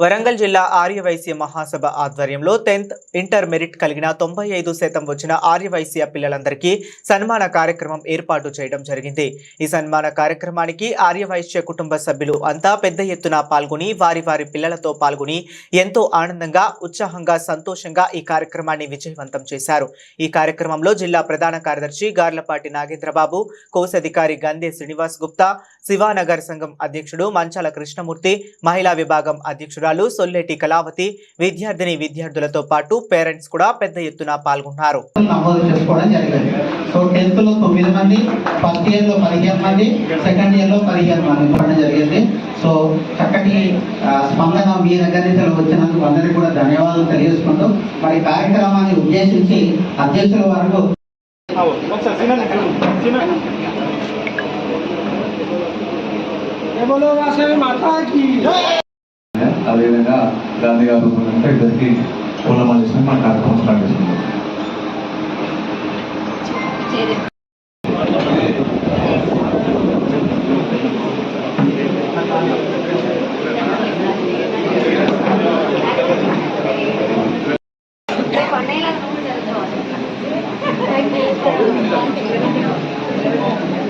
వరంగల్ జిల్లా ఆర్యవైశ్య మహాసభ ఆధ్వర్యంలో tenth inter merit కలిగిన తొంభై ఐదు శాతం వచ్చిన ఆర్యవైశ్య పిల్లలందరికీ సన్మాన కార్యక్రమం ఏర్పాటు చేయడం జరిగింది. ఈ సన్మాన కార్యక్రమానికి ఆర్యవైశ్య కుటుంబ సభ్యులు అంతా పెద్ద ఎత్తున పాల్గొని వారి వారి పిల్లలతో పాల్గొని ఎంతో ఆనందంగా ఉత్సాహంగా సంతోషంగా ఈ కార్యక్రమాన్ని విజయవంతం చేశారు. ఈ కార్యక్రమంలో జిల్లా ప్రధాన కార్యదర్శి గార్లపాటి నాగేంద్రబాబు కోశాధికారి గందే శ్రీనివాస్ గుప్తా శివానగర్ సంఘం అధ్యక్షుడు మంచాల కృష్ణమూర్తి మహిళా విభాగం అధ్యక్షురాలు సొల్లెటి కళావతి విద్యార్థిని విద్యార్థులతో పాటు పేరెంట్స్ కూడా పెద్ద ఎత్తున పాల్గొన్నారు. నమోదు చేసుకోవడం జరిగింది. సో టెన్త్లో తొమ్మిది మంది ఫస్ట్ ఇయర్లో పదిహేను మంది సెకండ్ ఇయర్లో పదిహేను మంది ఇవ్వడం జరిగింది. సో చక్కటి ఆ, స్పందన మీ దగ్గర నుంచి వచ్చినందుకు అందరికీ కూడా ధన్యవాదాలు తెలియజేసుకుంటూ మరి కార్యక్రమాన్ని ఉద్దేశించి అధ్యక్షుల వరకు ఒకసారి తినండి తినండి అదేవిధంగా గాంధీ గారు అంటే ఇద్దరికి పూలమాల చేసిన మన కార్యక్రమం స్టార్ట్ చేసుకుంటాం మేడం ఇటు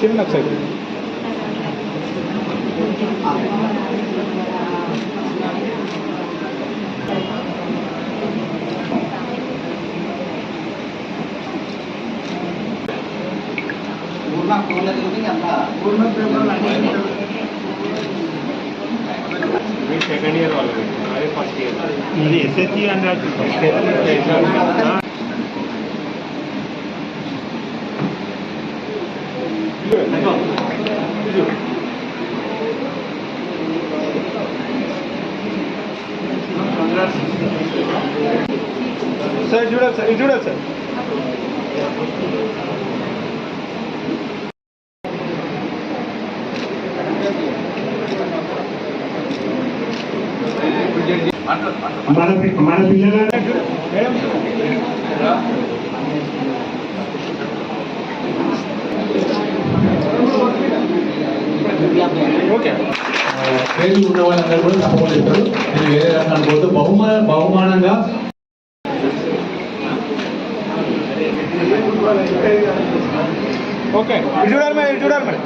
తినండి తినండి చూడండి చిన్న ఒకసారి పూర్ణ పూర్ణ తిరిగి అంతా సెకండ్ ఇయర్ వాళ్ళు అదే ఫస్ట్ ఇయర్ అది ఎస్ఎస్సి అని సార్ చూడాలి సార్ ఇది చూడాలి సార్ మన పి- మన పిల్లల మేడం ఓకే పేర్లు ఉన్న వాళ్ళందరూ కూడా తప్పకుండా చెప్తారు. నేను వేరే రకాన్ని పోతూ బహుమాన బహుమానంగా ఓకే ఇది చూడాలి మేడం ఇది చూడాలి madam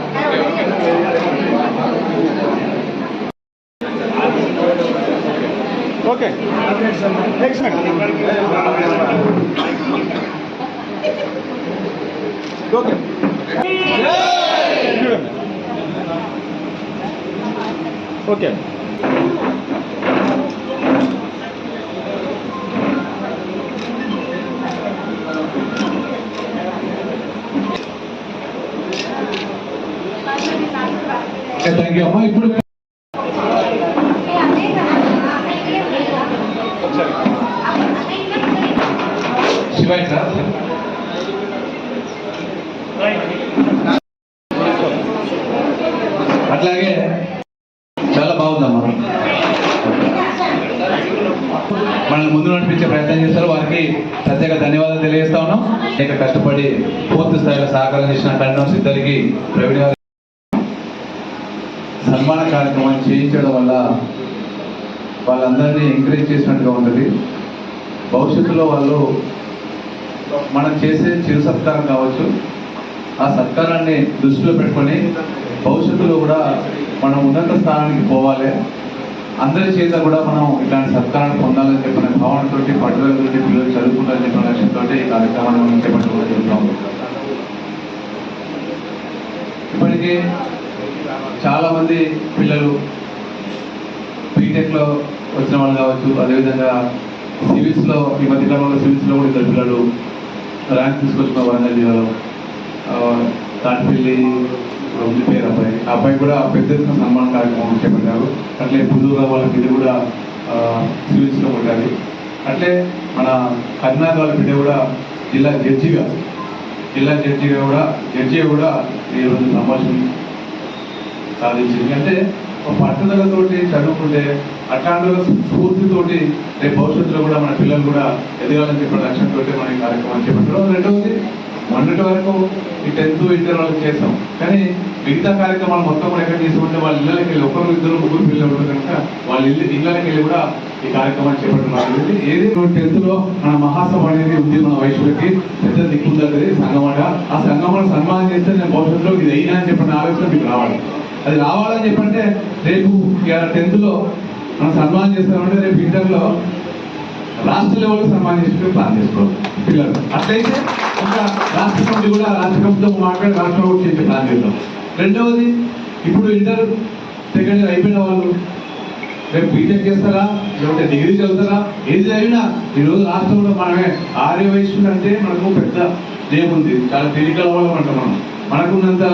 okay next madam okay చూడండి ఓకే థ్యాంక్ యూ అమ్మా ఇప్పుడు శివాయి సార్ అట్లాగే చాలా బాగుందమ్మా. మనల్ని ముందు నడిపించే ప్రయత్నం చేస్తారు వారికి ప్రత్యేక ధన్యవాదాలు తెలియజేస్తా ఉన్నాం. ఇక కష్టపడి పూర్తి స్థాయిలో సహకారం చేసిన కన్నోస్ ఇద్దరికి ప్రవీణ్ సన్మాన కార్యక్రమం చేయించడం వల్ల వాళ్ళందరినీ ఎంకరేజ్ చేసినట్టుగా ఉంటుంది. భవిష్యత్తులో వాళ్ళు మనం చేసే చిరు సత్కారం కావచ్చు ఆ సత్కారాన్ని దృష్టిలో పెట్టుకొని భవిష్యత్తులో కూడా మనం ఉన్నత స్థానానికి పోవాలి. అందరి చేత కూడా మనం ఇలాంటి సత్కారాన్ని పొందాలని చెప్పిన భావనతోటి పట్టుదలతోటి పిల్లలు చదువుకుంటారని చెప్పిన లక్ష్యంతో ఈ కార్యక్రమాన్ని మనం చేపట్టుకోవడం జరుగుతాం ఇప్పటికే చాలామంది పిల్లలు బీటెక్లో వచ్చిన వాళ్ళు కావచ్చు అదేవిధంగా సివిల్స్లో ఈ మధ్య కాలంలో సివిల్స్లో కూడా ఇద్దరు పిల్లలు ర్యాంక్ తీసుకొచ్చిన వరంగల్ జిల్లాలో. తాటిపల్లి పేరు అబ్బాయి. ఆ అబ్బాయి కూడా పెద్ద ఎత్తున సన్మాన కార్యక్రమం చేపట్టారు. అట్లే పుదూరులో వాళ్ళ బిడ్డ కూడా సివిల్స్లో ఉంటుంది అట్లే మన కర్ణాటక వాళ్ళ బిడ్డ కూడా జిల్లా జడ్జిగా జిల్లా జడ్జిగా కూడా జడ్జిగా కూడా ఈరోజు సంభాషణ సాధించింది. అంటే ఒక పట్టుదలతోటి చదువుకుంటే అట్లాంటి స్ఫూర్తితోటి రేపు భవిష్యత్తులో కూడా మన పిల్లలు కూడా ఎదగాలని చెప్పిన లక్ష్యంతో మన ఈ కార్యక్రమం చేపట్టడం. రెండవది మొన్నటి వరకు ఈ టెన్త్ ఇంటర్ వాళ్ళకి చేస్తాం కానీ మిగతా కార్యక్రమాలు మొత్తం కూడా ఎక్కడ తీసుకుంటే వాళ్ళ ఇళ్ళకి వెళ్ళి ఒకరు ఇద్దరు ముగ్గురు పిల్లలు ఉండదు కనుక వాళ్ళ ఇల్లు ఇళ్ళకి వెళ్ళి కూడా ఈ కార్యక్రమాన్ని చేపట్టడం ఏది టెన్త్లో మన మహాసభ అనేది ఉంది మన వయసులకి పెద్ద దిక్కుందది సంగమాట ఆ సంగమాన్ని సన్మానం చేస్తే నేను భవిష్యత్తులో ఇది అయినా అని చెప్పిన ఆలోచన మీకు రావాలి. అది రావాలని చెప్పంటే రేపు టెన్త్లో మనం సన్మానం చేస్తామంటే రేపు ఇంటర్లో రాష్ట్ర లెవెల్లో సన్మానం చేసుకుని ప్లాన్ చేసుకోవాలి. పిల్లలు. అట్లయితే ఇంకా రాష్ట్ర కమిటీ కూడా రాష్ట్ర కమిటీతో మాట్లాడి రాష్ట్ర కమిటీ చేసే ప్లాన్ చేద్దాం. రెండవది ఇప్పుడు ఇంటర్ సెకండ్ ఇయర్ అయిపోయిన వాళ్ళు రేపు బీటెక్ చేస్తారా? లేకపోతే డిగ్రీ చదువుతారా? ఏది చదివినా ఈ రోజు రాష్ట్రంలో మనమే ఆర్య వయస్సు అంటే మనకు పెద్ద దేవుంది చాలా తేలికల వాళ్ళం అంటాం మనం. మనకున్నంత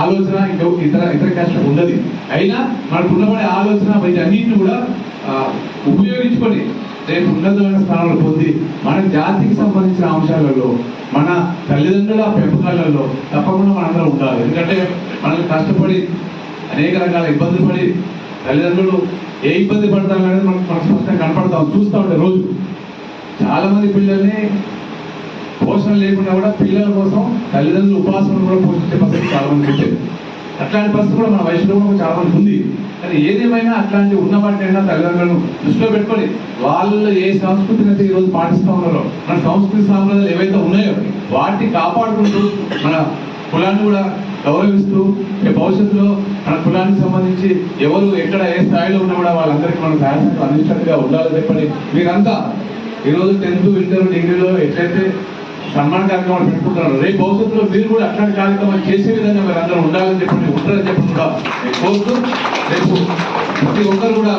ఆలోచన ఇంకా ఇతర ఇతర కష్టం ఉండదు. అయినా మనకు ఉన్నపడే ఆలోచన వీటి అన్నింటిని కూడా ఉపయోగించుకొని రేపు ఉన్నతమైన స్థానాలు పొంది మన జాతికి సంబంధించిన అంశాలలో మన తల్లిదండ్రుల పెంపకాలలో తప్పకుండా మనందరం ఉండాలి. ఎందుకంటే మనల్ని కష్టపడి అనేక రకాల ఇబ్బందులు పడి తల్లిదండ్రులు ఏ ఇబ్బంది పడతాం అనేది మనకు మనస్పష్టంగా కనపడతాం చూస్తూ ఉండే రోజు. చాలామంది పిల్లల్ని పోషణ లేకుండా కూడా పిల్లల కోసం తల్లిదండ్రులు ఉపాసన కూడా పోషించే పరిస్థితి చాలా మంది ఉంటుంది అట్లాంటి పరిస్థితి కూడా మన వయసులో చాలా మంది ఉంది. కానీ ఏదేమైనా అట్లాంటి ఉన్న వాటినైనా తల్లిదండ్రులను దృష్టిలో పెట్టుకొని వాళ్ళు ఏ సంస్కృతిని అయితే ఈరోజు పాటిస్తూ ఉన్నారో మన సంస్కృతి సాంప్రదాయాలు ఏవైతే ఉన్నాయో వాటిని కాపాడుకుంటూ మన కులాన్ని కూడా గౌరవిస్తూ భవిష్యత్తులో మన కులానికి సంబంధించి ఎవరు ఎక్కడ ఏ స్థాయిలో ఉన్నా కూడా వాళ్ళందరికీ మనం సహాయ అందించినట్టుగా ఉండాలని చెప్పని మీరంతా ఈరోజు టెన్త్ ఇంటర్ డిగ్రీలో ఎట్లయితే సన్మాన కార్యక్రమాలు పెట్టుకుంటున్నారు రేపు భవిష్యత్తులో మీరు కూడా అట్లాంటి కార్యక్రమాలు చేసే విధంగా మీరు అందరూ ఉండాలని చెప్పి ఉంటారని చెప్పి కూడా నేను కోరుతూ రేపు ప్రతి ఒక్కరు కూడా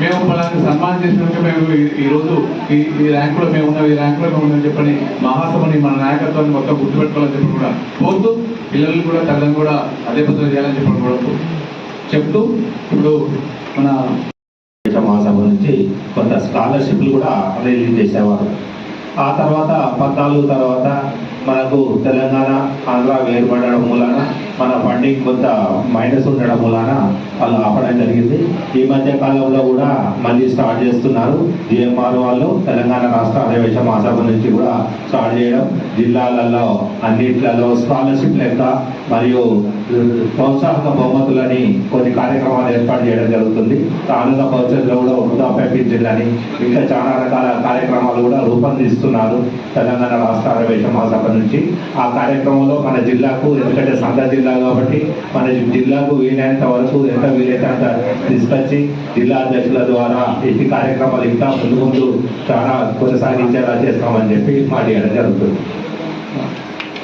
మేము పలాని సన్మానం చేసినాక మేము ఈ- ఈ రోజు ఈ ఈ ర్యాంకులో మేము ఉన్నాం ఈ ర్యాంకులో మేము ఉన్నామని చెప్పని మహాసభని మన నాయకత్వాన్ని మొత్తం గుర్తుపెట్టుకోవాలని చెప్పి కూడా కోరుతూ పిల్లలు కూడా తల్లిని కూడా అదే పద్ధతి చేయాలని చెప్పి కూడా చెప్తూ ఇప్పుడు మన మహాసభ నుంచి కొంత స్కాలర్షిప్లు కూడా రిలీజ్ చేసేవారు. ఆ తర్వాత పద్నాలుగు తర్వాత మనకు తెలంగాణ ఆంధ్ర వేరుపడడం మూలాన మన ఫండింగ్ కొంత మైనస్ ఉండడం వలన వాళ్ళు ఆపడం జరిగింది. ఈ మధ్య కాలంలో కూడా మళ్ళీ స్టార్ట్ చేస్తున్నారు. జిఎంఆర్ వాళ్ళు తెలంగాణ రాష్ట్ర అధివేశ మహాసభ నుంచి కూడా స్టార్ట్ చేయడం. జిల్లాలలో అన్నిట్లలో స్కాలర్షిప్ లెక్క మరియు ప్రోత్సాహక బహుమతులని కొన్ని కార్యక్రమాలు ఏర్పాటు చేయడం జరుగుతుంది. ఆనంద భవిష్యత్తులో కూడా వృద్ధాప్య పింఛన్లని ఇంకా చాలా రకాల కార్యక్రమాలు కూడా రూపొందిస్తున్నారు తెలంగాణ రాష్ట్ర అధివేశ మహాసభ నుంచి. ఆ కార్యక్రమంలో మన జిల్లాకు ఎందుకంటే సంత జిల్లా కాబట్టి మన జిల్లాకు వీలైనంత వరకు ఎంత వీలైతే అంత తీసుకొచ్చి జిల్లా అధ్యక్షుల ద్వారా ఈ కార్యక్రమాలు ఇంకా ముందు ముందు చాలా కొనసాగించేలా చేస్తామని చెప్పి మాట్లాడడం జరుగుతుంది.